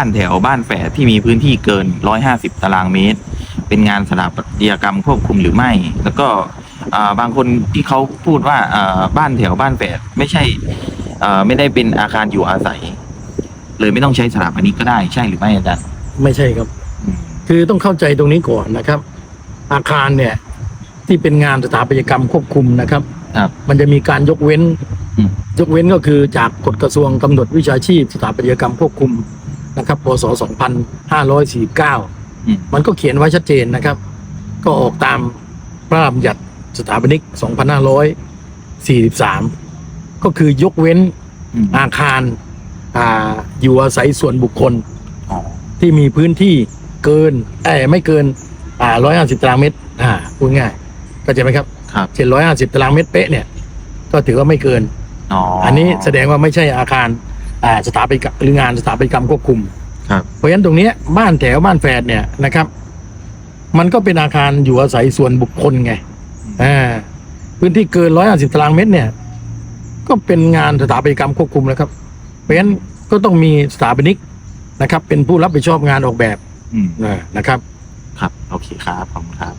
บ้านแถวบ้านแฝดที่มีพื้นที่เกิน 150 ตารางเมตร เป็นงานสถาปัตยกรรมควบคุมหรือไม่ แล้วก็อ่าบางคนที่เขาพูดว่าอ่าบ้านแถวบ้านแฝดไม่ใช่อ่าไม่ได้เป็นอาคารอยู่อาศัย เลยไม่ต้องใช้สถาปนิกก็ได้ใช่หรือไม่อาจารย์ไม่ใช่ครับอืมคือต้องเข้าใจตรงนี้ก่อนนะครับ อาคารเนี่ยที่เป็นงานสถาปัตยกรรมควบคุมนะครับครับมันจะมีการยกเว้นอืมยกเว้นก็คือจากกฎกระทรวงกำหนดวิชาชีพ สถาปัตยกรรมควบคุม นะครับพศ2549อืมมันก็เขียนไว้ชัดเจนนะครับ ก็ออกตามพระราชบัญญัติสถาปนิก 2543 ก็คือยกเว้นอืมอาคารอ่าอยู่อาศัยส่วนบุคคลอ๋อที่มีพื้นที่เกินเอ้ยไม่เกินอ่าร้อยห้าสิบตารางเมตร อ่าพูดง่ายเข้าใจไหมครับครับเช่นร้อยห้าสิบตารางเมตรเป๊ะเนี่ย ก็ถือว่าไม่เกินอ๋ออัอันนี้แสดงว่าไม่ใช่อาคารอ่า สถาปัตยกรรมหรืองานสถาปัตยกรรมควบคุมครับเพราะฉะนั้นตรงเนี้ยบ้านแถวบ้านแฝดเนี่ยนะครับ มันก็เป็นอาคารอยู่อาศัยส่วนบุคคลไงอ่าพื้นที่เกินร้อยห้าสิบตารางเมตรเนี่ย ก็เป็นงานสถาปัตยกรรมควบคุมแล้วครับ เพราะฉะนั้นก็ต้องมีสถาปนิกนะครับ เป็นผู้รับผิดชอบงานออกแบบอืมนะนะครับ ครับโอเคครับขอบคุณครับ